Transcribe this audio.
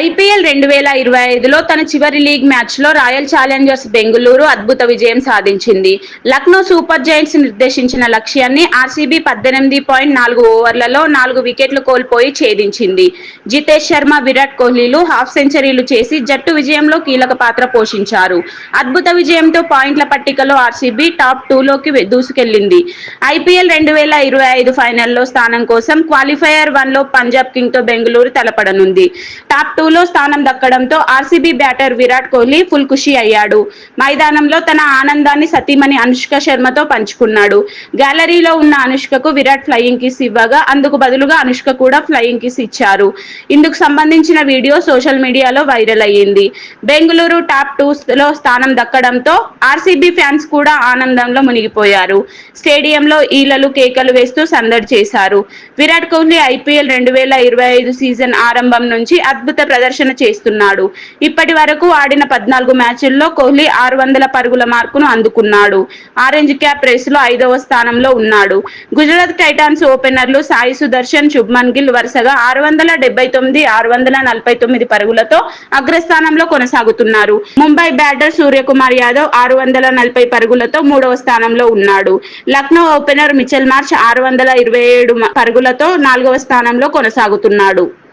IPL రెండు వేల ఇరవై ఐదులో తన చివరి లీగ్ మ్యాచ్లో రాయల్ ఛాలెంజర్స్ బెంగళూరు అద్భుత విజయం సాధించింది. లక్నో సూపర్ జైంట్స్ నిర్దేశించిన లక్ష్యాన్ని ఆర్సీబీ పద్దెనిమిది పాయింట్ నాలుగు ఓవర్లలో నాలుగు వికెట్లు కోల్పోయి ఛేదించింది. జితేష్ శర్మ విరాట్ కోహ్లీలు హాఫ్ సెంచరీలు చేసి జట్టు విజయంలో కీలక పాత్ర పోషించారు. అద్భుత విజయంతో పాయింట్ల పట్టికలో ఆర్సీబీ టాప్ టూలోకి దూసుకెళ్ళింది ఐపీఎల్ రెండు వేల ఇరవై ఐదు ఫైనల్లో స్థానం కోసం క్వాలిఫైయర్ వన్లో పంజాబ్ కింగ్తో బెంగళూరు తలపడనుంది. టాప్ టూ టూలో స్థానం దక్కడంతో RCB batter Virat Kohli full ఖుషి అయ్యాడు. మైదానంలో తన ఆనందాన్ని సతీమణి అనుష్క శర్మతో పంచుకున్నాడు. గ్యాలరీలో ఉన్న అనుష్కకు విరాట్ ఫ్లయింగ్ కిస్ ఇవ్వగా అందుకు బదులుగా అనుష్క కూడా ఫ్లయింగ్ కిస్ ఇచ్చారు. ఇందుకు సంబంధించిన వీడియో సోషల్ మీడియాలో వైరల్ అయ్యింది. బెంగళూరు టాప్ టూ లో స్థానం దక్కడంతో ఆర్సీబీ ఫ్యాన్స్ కూడా ఆనందంలో మునిగిపోయారు. స్టేడియంలో ఈలలు కేకలు వేస్తూ సందడి చేశారు. విరాట్ కోహ్లీ ఐపీఎల్ రెండు వేల ఇరవై ఐదు సీజన్ ఆరంభం నుంచి అద్భుత ప్రదర్శన చేస్తున్నాడు. ఇప్పటి వరకు ఆడిన పద్నాలుగు మ్యాచుల్లో కోహ్లీ ఆరు వందల పరుగుల మార్కును అందుకున్నాడు. ఆరెంజ్ క్యాప్ రేస్లో ఐదవ స్థానంలో ఉన్నాడు. గుజరాత్ టైటాన్స్ ఓపెనర్లు సాయి సుదర్శన్ శుభ్మన్ గిల్ వరుసగా ఆరు వందల డెబ్బై తొమ్మిది ఆరు వందల నలభై తొమ్మిది పరుగులతో అగ్రస్థానంలో కొనసాగుతున్నారు. ముంబై బ్యాటర్ సూర్యకుమార్ యాదవ్ ఆరు వందల నలభై పరుగులతో మూడవ స్థానంలో ఉన్నాడు. లక్నో ఓపెనర్ మిచెల్ మార్చ్ ఆరు వందల ఇరవై ఏడు పరుగులతో నాలుగవ స్థానంలో కొనసాగుతున్నాడు.